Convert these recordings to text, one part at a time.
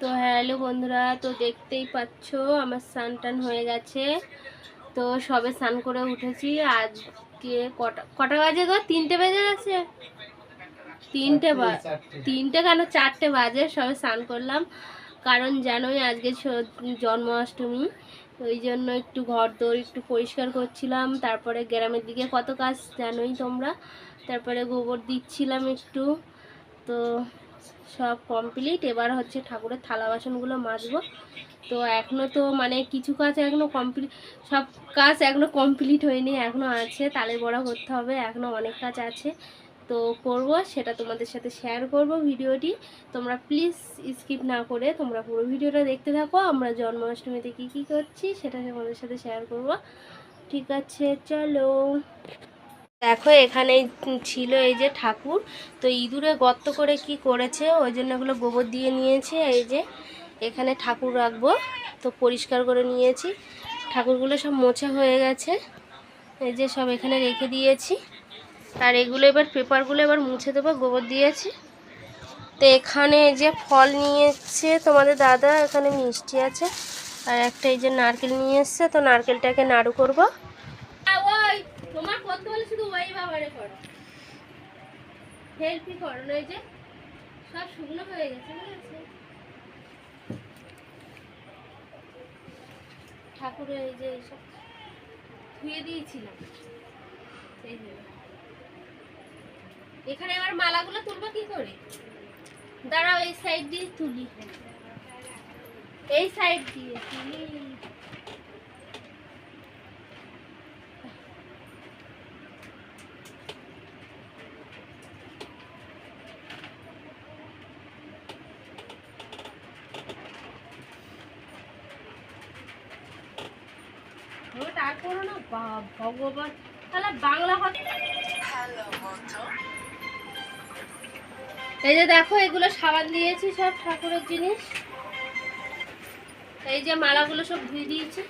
তো হ্যালো বন্ধুরা, তো দেখতেই পাচ্ছ আমার স্নান টান হয়ে গেছে। তো সবে স্নান করে উঠেছি। আজকে কটা কটা বাজে গো? তিনটে বেজে গেছে? তিনটে তিনটে কেন? চারটে বাজে, সবে স্নান করলাম। কারণ জানোই আজকে জন্মাষ্টমী। ওই জন্য একটু ঘর দৌড় একটু পরিষ্কার করছিলাম। তারপরে গ্রামের দিকে কত কাজ জানোই তোমরা। তারপরে গোবর দিচ্ছিলাম একটু। তো সব কমপ্লিট এবার হচ্ছে ঠাকুরের থালা বাসনগুলো মাজবো। তো এখনও তো মানে কিছু কাজ এখনও কমপ্লিট সব কাজ এখনও কমপ্লিট হয়নি এখনও আছে, তালে বড়া করতে হবে এখনও অনেক কাজ আছে। তো করব, সেটা তোমাদের সাথে শেয়ার করব ভিডিওটি। তোমরা প্লিজ স্কিপ না করে তোমরা পুরো ভিডিওটা দেখতে থাকো। আমরা জন্মাষ্টমীতে কী কী করছি, সেটা তোমাদের সাথে শেয়ার করব। ঠিক আছে, চলো। দেখো এখানে ছিল এই যে ঠাকুর। তো ইঁদুরে গর্ত করে কি করেছে? ওই জন্য এগুলো গোবর দিয়ে নিয়েছে। এই যে এখানে ঠাকুর রাখব। তো পরিষ্কার করে নিয়েছি। ঠাকুরগুলো সব মোছা হয়ে গেছে। এই যে সব এখানে রেখে দিয়েছি। আর এগুলো এবার পেপারগুলো এবার মুছে দেবো, গোবর দিয়েছি। তো এখানে এই যে ফল নিয়ে এসছে তোমাদের দাদা। এখানে মিষ্টি আছে। আর একটা এই যে নারকেল নিয়ে এসছে। তো নারকেলটাকে নাড়ু করব। তোমার করতে বলে শুধু ওই বাবারে করো? হেল্পই করো না যে সব শুকনো হয়ে গেছে, বুঝেছ? ঠাকুরের এই যে এইসব ধুয়ে দিয়েছিলাম। এখানে আবার মালাগুলো তুলবো কি করে? দাঁড়াও, এই সাইড দিয়ে তুলি। এই সাইড দিয়ে তুলি। তারপরও না ভগবান। তাহলে বাংলা এই যে দেখো, এগুলো সাবান দিয়েছি, সব ঠাকুরের জিনিস। এই যে মালাগুলো সব ধুয়ে দিয়েছি।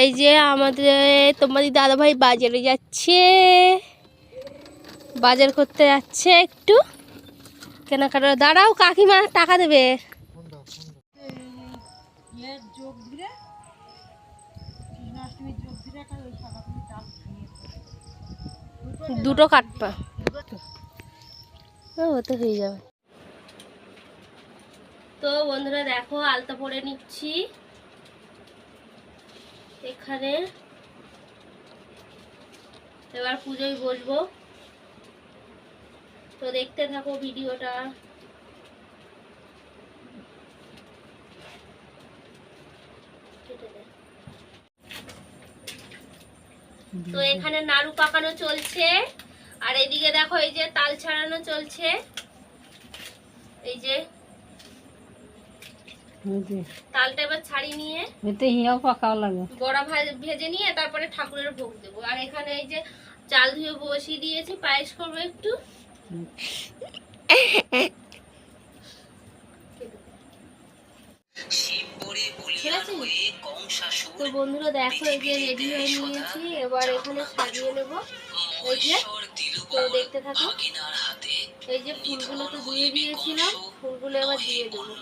এই যে আমাদের তোমাদের দাদাভাই বাজারে যাচ্ছে। বাজার করতে যাচ্ছে একটু। কেনাকাটা দাঁড়াও, কাকিমা টাকা দেবে। দুটো কাটপা ওতে হয়ে যাবে। তো বন্ধুরা, দেখো, আলতা পরে নিচ্ছি। এখানে এবার পুজোয় বসবো। তো দেখতে থাকো ভিডিওটা। তো এখানে নাড়ু পাকানো চলছে। আর এদিকে দেখো এই যে তাল ছাড়ানো চলছে। এই যে তালটা এবার ছাড়িয়ে নিয়ে এতে হিয়াও পাকাও লাগে। বড়া ভাজ- ভেজে নিয়ে তারপরে ঠাকুরের ভোগ দেবো। আর এখানে এই যে চাল ধুয়ে বসিয়ে দিয়েছি পায়েস করব একটু? তো বন্ধুরা দেখো এই যে রেডি হয়ে নিয়েছি। এবার এখানে সাজিয়ে নেব। এই যে, তো দেখতে থাকো। এই যে ফুলগুলো তো দিয়ে দিয়েছিলাম, ফুলগুলো এবার দিয়ে দেবো।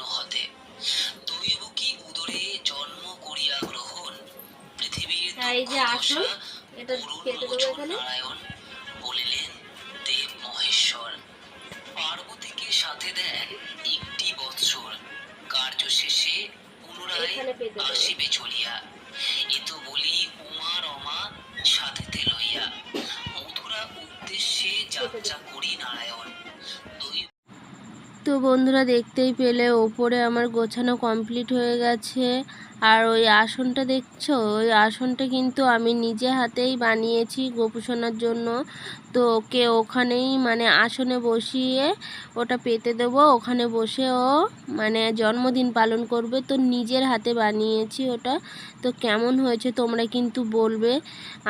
এই যে আসন এটা কেটে দেবো এখানে। সাথে দেন একটি বৎসর। কার্য শেষে পুনরায়। আসিবে চলিয়া। এ তো বলি উমা রমা সাথেতে লইয়া মথুরা উদ্দেশ্যে যাত্রা করি নারায়ণ। তো বন্ধুরা দেখতেই পেলে, ওপরে আমার গোছানো কমপ্লিট হয়ে গেছে। আর ওই আসনটা দেখছ? ওই আসনটা কিন্তু আমি নিজে হাতেই বানিয়েছি গোপুসোনার জন্য। তো ওকে ওখানেই মানে আসনে বসিয়ে ওটা পেতে দেবো। ওখানে বসে ও মানে জন্মদিন পালন করবে। তো নিজের হাতে বানিয়েছি ওটা। তো কেমন হয়েছে তোমরা কিন্তু বলবে।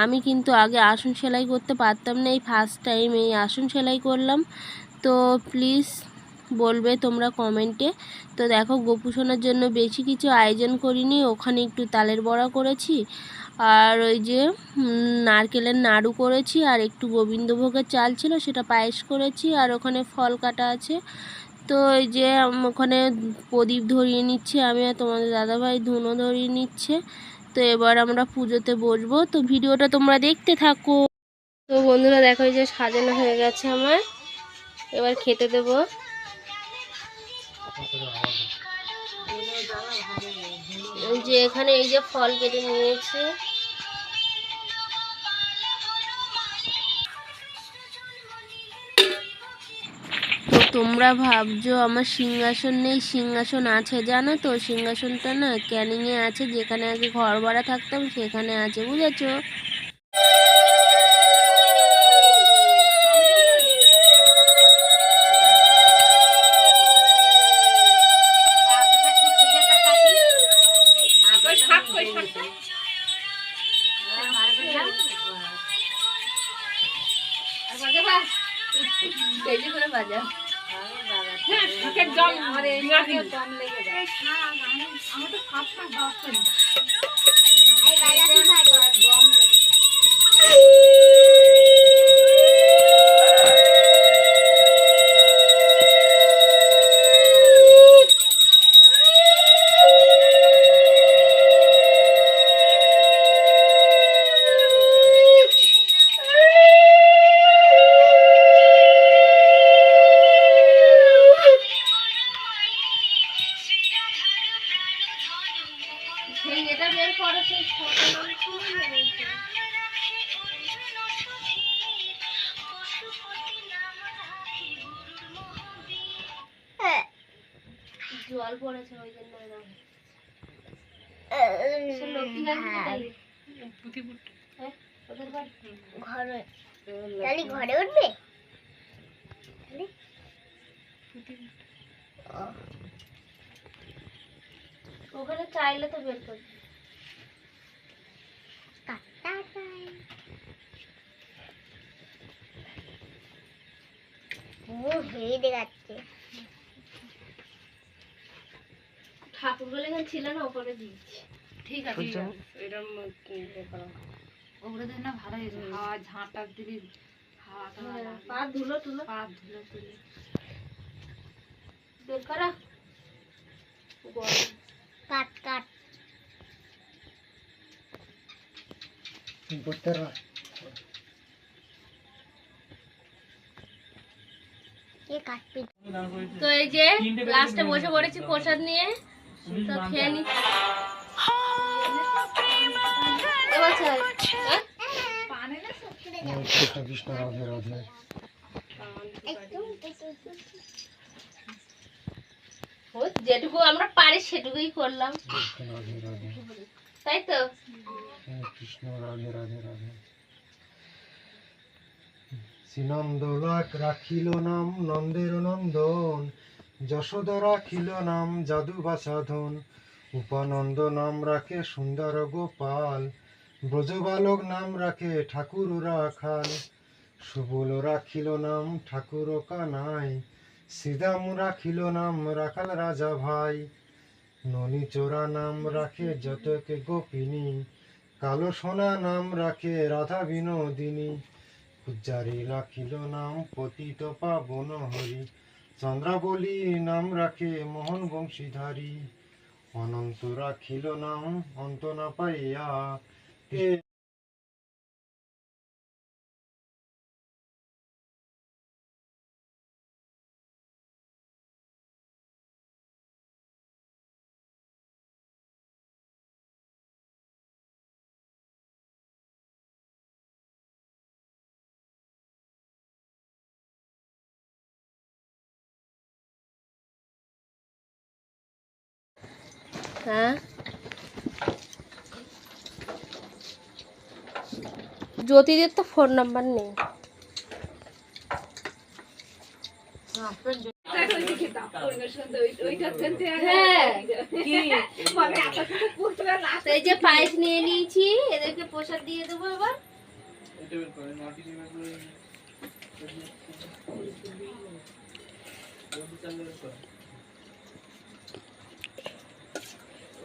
আমি কিন্তু আগে আসন সেলাই করতে পারতাম না, এই ফার্স্ট টাইম এই আসন সেলাই করলাম। তো প্লিজ বলবে তোমরা কমেন্টে। তো দেখো, গোপুসোনার জন্য বেশি কিছু আয়োজন করিনি, ওখানে একটু তালের বড়া করেছি, আর ওই যে নারকেলের নাড়ু করেছি, আর একটু গোবিন্দভোগের চাল ছিল, সেটা পায়েস করেছি, আর ওখানে ফল কাটা আছে। তো এই যে ওখানে প্রদীপ ধরিয়ে নিচ্ছে, আমি আর তোমাদের দাদাভাই ধুনো ধরিয়ে নিচ্ছে। তো এবার আমরা পুজোতে বসবো। তো ভিডিওটা তোমরা দেখতে থাকো। তো বন্ধুরা, দেখো যে সাজানো হয়ে গেছে আমার। এবার খেতে দেবো। এই যে এখানে এই যে ফল কেটে নিয়েছি। তোমরা ভাবছ, আমার সিংহাসন নেই, সিংহাসন আছে জানো তো? সিংহাসনটা না ক্যানিংয়ে আছে, যেখানে আগে ঘর ভাড়া থাকতাম, সেখানে আছে, বুঝেছ? সেই পড়েছে ওই জন্য? হ্যাঁ? ঘরে। ঘরে উঠবে? ওখানে চাইলে তো বের করবে। ও হেয়ে দেখাচ্ছে। ঠাকুর বলে এখানে ছিল না ওপরে দিয়েছি। ঠিক আছে এরকম ইয়ে না ভালো হয়েছে হাওয়া ঝাঁটা ভালো হ্যাঁ। পা ধুলো টুলো পা ধুলো তুলে বের করা। কাট কাট। তো এই যে লাস্টে বসে পড়েছি প্রসাদ নিয়ে। তো খেয়ে নি এবার ছাড়। কৃষ্ণ রাধে রাধে যেটুকু আমরা পারি সেটুকুই করলাম। তাই তো? কৃষ্ণ রাধে রাধে রাধে শ্রীনন্দ রাখিল নাম নন্দের নন্দন। যশোদা রাখিল নাম জাদু বা সাধন উপানন্দ নাম রাখে সুন্দর গোপাল, ব্রজবালক নাম রাখে ঠাকুর রাখাল সুবল রাখিল নাম ঠাকুর কানাই শ্রীদাম রাখিল নাম রাখাল রাজা ভাই ননী চোরা নাম রাখে যতকে গোপিনী, কালো সোনা নাম রাখে রাধা বিনোদিনী পূজারি রাখিল নাম পতিত পাবন হরি। চন্দ্রাবলী নাম রাখে মোহন বংশীধারী। অনন্ত রাখিল নাম অন্ত না পাইয়া হ্যাঁ? জ্যোতিদের তো ফোন নাম্বার নেই। হ্যাঁ। এই যে পায়েস নিয়ে নিয়েছি, এদেরকে প্রসাদ দিয়ে দেবো এবার।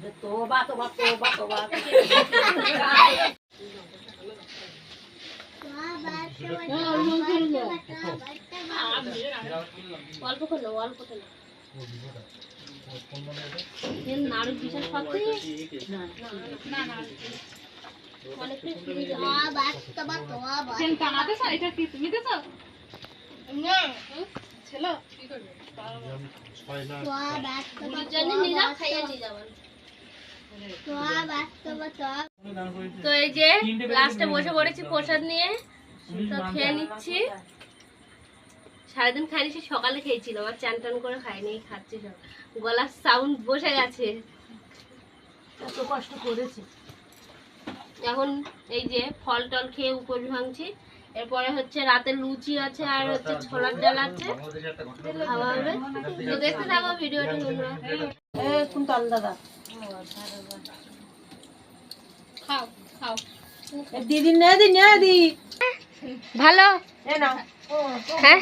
বাবা অল্প করে নাও, অল্প করে নাও। এর নাড়ু বাবা এটা কি তুমি দেছো? ছেলে? তো এই যে লাস্টে বসে পড়েছি প্রসাদ নিয়ে তো খেয়ে নিচ্ছি। সারাদিন খাইনি সে সকালে খেয়েছিলাম আর চান টান করে খাইনি খাচ্ছি সব। গলার সাউন্ড বসে গেছে। এত কষ্ট করেছে। এখন এই যে ফল টল খেয়ে উপর ভাঙছি। এরপরে হচ্ছে রাতে লুচি আছে আর হচ্ছে ছোলার ডাল আছে। খাওয়া হবে। তো দেখতে থাকো ভিডিওটা তোমরা। দাদা। খাও খাও দিদি নে দি নে দি ভালো হ্যাঁ